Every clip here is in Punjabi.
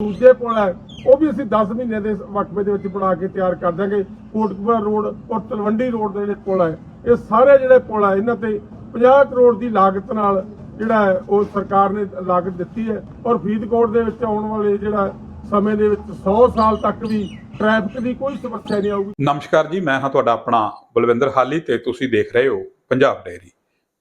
ਦੂਜੇ ਪੁਲ ਹੈ, ਉਹ ਵੀ ਅਸੀਂ 10 ਮਹੀਨੇ ਦੇ ਵਕਫੇ ਦੇ ਵਿੱਚ ਬਣਾ ਕੇ ਤਿਆਰ ਕਰ ਦਾਂਗੇ ਕੋਟਕਪੂਰਾ ਰੋਡ ਔਰ ਤਲਵੰਡੀ ਰੋਡ ਦੇ ਜਿਹੜੇ ਪੁਲ ਹੈ, ਇਹ ਸਾਰੇ ਜਿਹੜੇ ਪੁਲ ਹੈ, ਇਹਨਾਂ ਤੇ 50 ਕਰੋੜ ਦੀ ਲਾਗਤ ਨਾਲ ਜਿਹੜਾ ਹੈ, ਉਹ ਸਰਕਾਰ ਨੇ ਲਾਗਤ ਦਿੱਤੀ ਹੈ ਔਰ ਫਰੀਦਕੋਟ ਦੇ ਵਿੱਚ ਆਉਣ ਵਾਲੇ ਜਿਹੜਾ ਸਮੇਂ ਦੇ ਵਿੱਚ 100 ਸਾਲ ਤੱਕ ਵੀ ਟ੍ਰੈਫਿਕ ਦੀ ਕੋਈ ਸਮੱਸਿਆ ਨਹੀਂ ਆਊਗੀ। ਨਮਸਕਾਰ ਜੀ, ਮੈਂ ਹਾਂ ਤੁਹਾਡਾ ਆਪਣਾ ਬਲਵਿੰਦਰ ਹਾਲੀ ਤੇ ਤੁਸੀਂ ਦੇਖ ਰਹੇ ਹੋ ਪੰਜਾਬ ਡੈਰੀ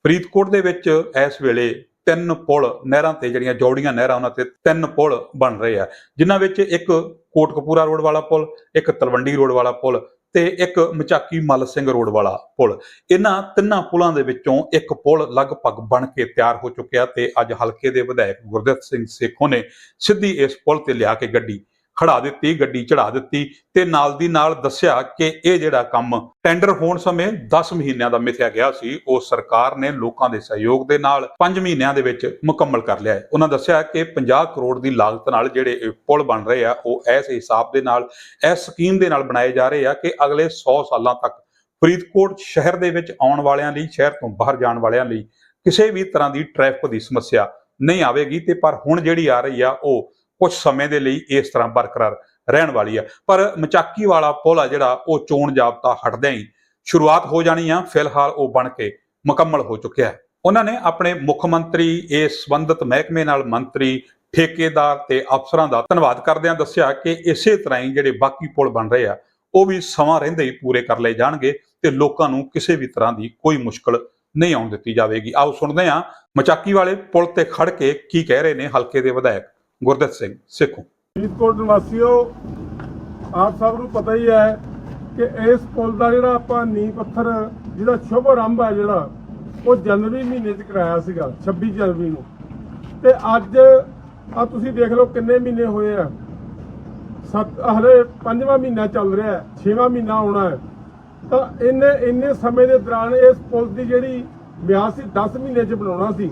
ਫਰੀਦਕੋਟ ਦੇ ਵਿੱਚ ਇਸ ਵੇਲੇ ਤਿੰਨ ਪੁਲ ਨਹਿਰਾਂ ਤੇ ਜਿਹੜੀਆਂ ਜੋੜੀਆਂ ਨਹਿਰਾਂ ਉਹਨਾਂ ਤੇ ਤਿੰਨ ਪੁਲ ਬਣ ਰਹੇ ਆ। ਜਿਨ੍ਹਾਂ ਵਿੱਚ ਇੱਕ ਕੋਟਕਪੂਰਾ ਰੋਡ ਵਾਲਾ ਪੁਲ, ਇੱਕ ਤਲਵੰਡੀ ਰੋਡ ਵਾਲਾ ਪੁਲ ਤੇ ਇੱਕ ਮਚਾਕੀ ਮੱਲ ਸਿੰਘ ਰੋਡ ਵਾਲਾ ਪੁਲ। ਇਹਨਾਂ ਤਿੰਨਾਂ ਪੁਲਾਂ ਦੇ ਵਿੱਚੋਂ ਇੱਕ ਪੁਲ ਲਗਭਗ ਬਣ ਕੇ ਤਿਆਰ ਹੋ ਚੁੱਕਿਆ ਤੇ ਅੱਜ ਹਲਕੇ ਦੇ ਵਿਧਾਇਕ ਗੁਰਦਿੱਤ ਸਿੰਘ ਸੇਖੋਂ ਨੇ ਸਿੱਧੀ ਇਸ ਪੁਲ ਤੇ ਲਿਆ ਕੇ ਗੱਡੀ। ਖੜਾ ਦਿੱਤੀ, ਗੱਡੀ ਚੜਾ ਦਿੱਤੀ ਤੇ ਨਾਲ ਦੀ ਨਾਲ ਦੱਸਿਆ ਕਿ ਇਹ ਜਿਹੜਾ ਕੰਮ ਟੈਂਡਰ ਹੋਣ ਸਮੇਂ 10 ਮਹੀਨਿਆਂ ਦਾ ਮਿਥਿਆ ਗਿਆ ਸੀ, ਉਹ ਸਰਕਾਰ ਨੇ ਲੋਕਾਂ ਦੇ ਸਹਿਯੋਗ ਦੇ ਨਾਲ 5 ਮਹੀਨਿਆਂ ਦੇ ਵਿੱਚ ਮੁਕੰਮਲ ਕਰ ਲਿਆ ਹੈ। ਉਹਨਾਂ ਦੱਸਿਆ ਕਿ 50 ਕਰੋੜ ਦੀ ਲਾਗਤ ਨਾਲ ਜਿਹੜੇ ਇਹ ਪੁਲ ਬਣ ਰਹੇ ਆ, ਉਹ ਇਸ ਹਿਸਾਬ ਦੇ ਨਾਲ, ਇਸ ਸਕੀਮ ਦੇ ਨਾਲ ਬਣਾਏ ਜਾ ਰਹੇ ਆ ਕਿ ਅਗਲੇ 100 ਸਾਲਾਂ ਤੱਕ ਫਰੀਦਕੋਟ ਸ਼ਹਿਰ ਦੇ ਵਿੱਚ ਆਉਣ ਵਾਲਿਆਂ ਲਈ, ਸ਼ਹਿਰ ਤੋਂ ਬਾਹਰ ਜਾਣ ਵਾਲਿਆਂ ਲਈ ਕਿਸੇ ਵੀ ਤਰ੍ਹਾਂ ਦੀ ਟ੍ਰੈਫਿਕ ਦੀ ਸਮੱਸਿਆ ਨਹੀਂ ਆਵੇਗੀ ਤੇ ਪਰ ਹੁਣ ਜਿਹੜੀ ਆ ਰਹੀ ਆ, ਉਹ ਕੁਝ ਸਮੇਂ ਦੇ ਲਈ ਇਸ ਤਰ੍ਹਾਂ ਬਰਕਰਾਰ ਰਹਿਣ ਵਾਲੀ ਆ। ਪਰ ਮਚਾਕੀ ਵਾਲਾ ਪੁਲ ਆ ਜਿਹੜਾ, ਉਹ ਚੋਣ ਜਾਬਤਾ ਹਟਦਿਆਂ ਹੀ ਸ਼ੁਰੂਆਤ ਹੋ ਜਾਣੀ ਆ। ਫਿਲਹਾਲ ਉਹ ਬਣ ਕੇ ਮੁਕੰਮਲ ਹੋ ਚੁੱਕਿਆ ਹੈ। ਉਹਨਾਂ ਨੇ ਆਪਣੇ ਮੁੱਖ ਮੰਤਰੀ ਇਸ ਸੰਬੰਧਤ ਮਹਿਕਮੇ ਨਾਲ ਮੰਤਰੀ, ਠੇਕੇਦਾਰ ਤੇ ਅਫਸਰਾਂ ਦਾ ਧੰਨਵਾਦ ਕਰਦਿਆਂ ਦੱਸਿਆ ਕਿ ਇਸੇ ਤਰ੍ਹਾਂ ਹੀ ਜਿਹੜੇ ਬਾਕੀ ਪੁਲ ਬਣ ਰਹੇ ਆ, ਉਹ ਵੀ ਸਮਾਂ ਰਹਿੰਦੇ ਹੀ ਪੂਰੇ ਕਰ ਲਏ ਜਾਣਗੇ ਤੇ ਲੋਕਾਂ ਨੂੰ ਕਿਸੇ ਵੀ ਤਰ੍ਹਾਂ ਦੀ ਕੋਈ ਮੁਸ਼ਕਲ ਨਹੀਂ ਆਉਣ ਦਿੱਤੀ ਜਾਵੇਗੀ। ਆਓ ਸੁਣਦੇ ਹਾਂ ਮਚਾਕੀ ਵਾਲੇ ਪੁਲ ਤੇ ਖੜ ਕੇ ਕੀ ਕਹਿ ਰਹੇ ਨੇ ਹਲਕੇ ਦੇ ਵਿਧਾਇਕ। ਗੁਰਦਿੱਤ ਸਿੰਘ ਸੇਖੋਂ। ਫਰੀਦਕੋਟ ਨਿਵਾਸੀਓ, ਆਪ ਸਭ ਨੂੰ ਪਤਾ ਹੀ ਹੈ ਕਿ ਇਸ ਪੁਲ ਦਾ ਜਿਹੜਾ ਆਪਾਂ ਨੀਂਹ ਪੱਥਰ, ਜਿਹਦਾ ਸ਼ੁਭ ਆਰੰਭ ਹੈ ਜਿਹੜਾ, ਉਹ ਜਨਵਰੀ ਮਹੀਨੇ 'ਚ ਕਰਾਇਆ ਸੀਗਾ 26 ਜਨਵਰੀ ਨੂੰ। ਤੇ ਅੱਜ ਆ ਤੁਸੀਂ ਦੇਖ ਲਓ ਕਿੰਨੇ ਮਹੀਨੇ ਹੋਏ ਆ। ਸੱਤ, ਹਲੇ ਪੰਜਵਾਂ ਮਹੀਨਾ ਚੱਲ ਰਿਹਾ ਹੈ, ਛੇਵਾਂ ਮਹੀਨਾ ਆਉਣਾ ਹੈ। ਤਾਂ ਇਹਨੇ ਇੰਨੇ ਸਮੇਂ ਦੇ ਦੌਰਾਨ ਇਸ ਪੁਲ ਦੀ ਜਿਹੜੀ ਮਿਆਦ ਸੀ 10 ਮਹੀਨੇ 'ਚ ਬਣਾਉਣਾ ਸੀ।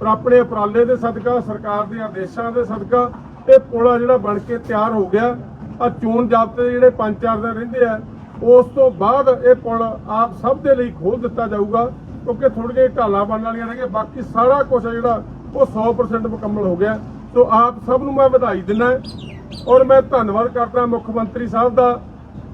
ਪਰ ਆਪਣੇ ਉਪਰਾਲੇ ਦੇ ਸਦਕਾ, ਸਰਕਾਰ ਦੇ ਆਦੇਸ਼ਾਂ ਦੇ ਸਦਕਾ ਇਹ ਪੁਲ ਆ ਜਿਹੜਾ ਬਣ ਕੇ ਤਿਆਰ ਹੋ ਗਿਆ। ਆ ਚੋਣ ਜਾਬਤੇ ਜਿਹੜੇ ਪੰਜ ਚਾਰ ਦਿਨ ਰਹਿੰਦੇ ਆ, ਉਸ ਤੋਂ ਬਾਅਦ ਇਹ ਪੁਲ ਆਪ ਸਭ ਦੇ ਲਈ ਖੋਲ ਦਿੱਤਾ ਜਾਊਗਾ, ਕਿਉਂਕਿ ਥੋੜ੍ਹੀਆਂ ਢਾਲਾਂ ਬਣਨ ਵਾਲੀਆਂ ਰਹਿ ਗਈਆਂ ਬਾਕੀ ਸਾਰਾ ਕੁਝ ਜਿਹੜਾ, ਉਹ 100% ਮੁਕੰਮਲ ਹੋ ਗਿਆ। ਸੋ ਆਪ ਸਭ ਨੂੰ ਮੈਂ ਵਧਾਈ ਦਿੰਦਾ ਔਰ ਮੈਂ ਧੰਨਵਾਦ ਕਰਦਾ ਮੁੱਖ ਮੰਤਰੀ ਸਾਹਿਬ ਦਾ,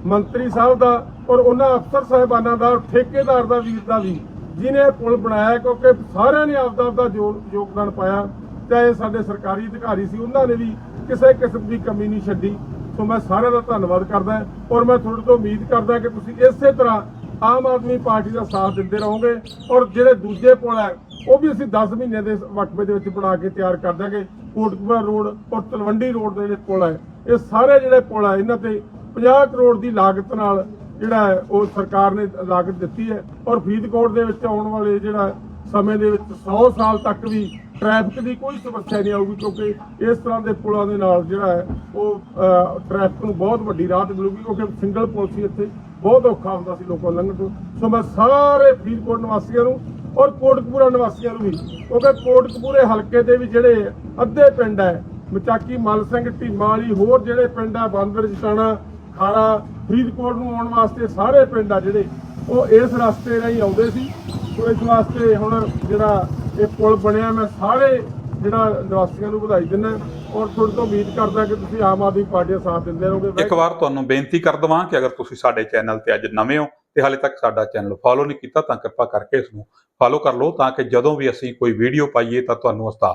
ਮੰਤਰੀ ਸਾਹਿਬ ਦਾ ਔਰ ਉਹਨਾਂ ਅਫਸਰ ਸਾਹਿਬਾਨਾਂ ਦਾ ਠੇਕੇਦਾਰ ਦਾ ਵੀਰ ਦਾ ਵੀ। ਜਿਨੇ ਇਹ ਪੁਲ ਬਣਾਇਆ ਕਿਉਂਕਿ ਸਾਰਿਆਂ ਨੇ ਆਪਦਾ ਆਪਦਾ ਜੋ- ਯੋਗਦਾਨ ਪਾਇਆ, ਚਾਹੇ ਸਾਡੇ ਸਰਕਾਰੀ ਅਧਿਕਾਰੀ ਸੀ, ਉਹਨਾਂ ਨੇ ਵੀ ਕਿਸੇ ਕਿਸਮ ਦੀ ਕਮੀ ਨਹੀਂ ਛੱਡੀ। ਸੋ ਮੈਂ ਸਾਰਿਆਂ ਦਾ ਧੰਨਵਾਦ ਕਰਦਾ ਔਰ ਮੈਂ ਤੁਹਾਡੇ ਤੋਂ ਉਮੀਦ ਕਰਦਾ ਕਿ ਤੁਸੀਂ ਇਸੇ ਤਰ੍ਹਾਂ ਆਮ ਆਦਮੀ ਪਾਰਟੀ ਦਾ ਸਾਥ ਦਿੰਦੇ ਰਹੋਗੇ ਔਰ ਜਿਹੜੇ ਦੂਜੇ ਪੁਲ ਹੈ, ਉਹ ਵੀ ਅਸੀਂ 10 ਮਹੀਨੇ ਦੇ ਵਕਫੇ ਦੇ ਵਿੱਚ ਬਣਾ ਕੇ ਤਿਆਰ ਕਰ ਦਾਂਗੇ ਕੋਟਕਪੂਰਾ ਰੋਡ ਔਰ ਤਲਵੰਡੀ ਰੋਡ ਦੇ ਜਿਹੜੇ ਪੁਲ ਹੈ, ਇਹ ਸਾਰੇ ਜਿਹੜੇ ਪੁਲ ਹੈ, ਇਹਨਾਂ ਤੇ 50 ਕਰੋੜ ਦੀ ਲਾਗਤ ਨਾਲ ਜਿਹੜਾ ਹੈ ਉਹ ਸਰਕਾਰ ਨੇ ਲਾਗਤ ਦਿੱਤੀ ਹੈ ਔਰ ਫਰੀਦਕੋਟ ਦੇ ਵਿੱਚ ਆਉਣ ਵਾਲੇ ਜਿਹੜਾ ਸਮੇਂ ਦੇ ਵਿੱਚ 100 ਸਾਲ ਤੱਕ ਵੀ ਟ੍ਰੈਫਿਕ ਦੀ ਕੋਈ ਸਮੱਸਿਆ ਨਹੀਂ ਆਊਗੀ ਕਿਉਂਕਿ ਇਸ ਤਰ੍ਹਾਂ ਦੇ ਪੁਲਾਂ ਦੇ ਨਾਲ ਜਿਹੜਾ ਹੈ ਉਹ ਅਹ, ਟ੍ਰੈਫਿਕ ਨੂੰ ਬਹੁਤ ਵੱਡੀ ਰਾਹਤ ਮਿਲੂਗੀ ਕਿਉਂਕਿ ਸਿੰਗਲ ਪੁਲ ਸੀ ਇੱਥੇ ਬਹੁਤ ਔਖਾ ਹੁੰਦਾ ਸੀ ਲੋਕਾਂ ਲੰਘਣ ਤੋਂ। ਸੋ ਮੈਂ ਸਾਰੇ ਫਰੀਦਕੋਟ ਨਿਵਾਸੀਆਂ ਨੂੰ ਔਰ ਕੋਟਕਪੂਰਾ ਨਿਵਾਸੀਆਂ ਨੂੰ ਵੀ ਕਿਉਂਕਿ ਕੋਟਕਪੂਰੇ ਹਲਕੇ ਦੇ ਵੀ ਜਿਹੜੇ ਅੱਧੇ ਪਿੰਡ ਹੈ ਮਚਾਕੀ ਮਲ ਸਿੰਘ ਢੀਮਾ ਵਾਲੀ ਹੋਰ ਜਿਹੜੇ ਪਿੰਡ ਆ ਬਾਂਦਰ ਜਟਾਣਾ ਖਾਰਾ ਫਰੀਦਕੋਟ ਨੂੰ ਆਉਣ ਵਾਸਤੇ ਸਾਰੇ ਪਿੰਡ ਆ ਜਿਹੜੇ, ਉਹ ਇਸ ਰਸਤੇ ਰਾਹੀਂ ਆਉਂਦੇ ਸੀ। ਸੋ ਇਸ ਵਾਸਤੇ ਹੁਣ ਜਿਹੜਾ ਇਹ ਪੁਲ ਬਣਿਆ, ਮੈਂ ਸਾਰੇ ਜਿਹੜਾ ਨਿਵਾਸੀਆਂ ਨੂੰ ਵਧਾਈ ਦਿੰਦਾ ਔਰ ਤੁਹਾਡੇ ਤੋਂ ਉਮੀਦ ਕਰਦਾ ਕਿ ਤੁਸੀਂ ਆਮ ਆਦਮੀ ਪਾਰਟੀ ਦਾ ਸਾਥ ਦਿੰਦੇ ਰਹੋਗੇ। ਇੱਕ ਵਾਰ ਤੁਹਾਨੂੰ ਬੇਨਤੀ ਕਰ ਦਵਾਂ ਕਿ ਅਗਰ ਤੁਸੀਂ ਸਾਡੇ ਚੈਨਲ ਤੇ ਅੱਜ ਨਵੇਂ ਹੋ ਤੇ ਹਾਲੇ ਤੱਕ ਸਾਡਾ ਚੈਨਲ ਫਾਲੋ ਨਹੀਂ ਕੀਤਾ, ਤਾਂ ਕਿਰਪਾ ਕਰਕੇ ਇਸ ਨੂੰ ਫਾਲੋ ਕਰ ਲਓ, ਤਾਂ ਕਿ ਜਦੋਂ ਵੀ ਅਸੀਂ ਕੋਈ ਵੀਡੀਓ ਪਾਈਏ ਤਾਂ ਤੁਹਾਨੂੰ ਉਸ ਦਾ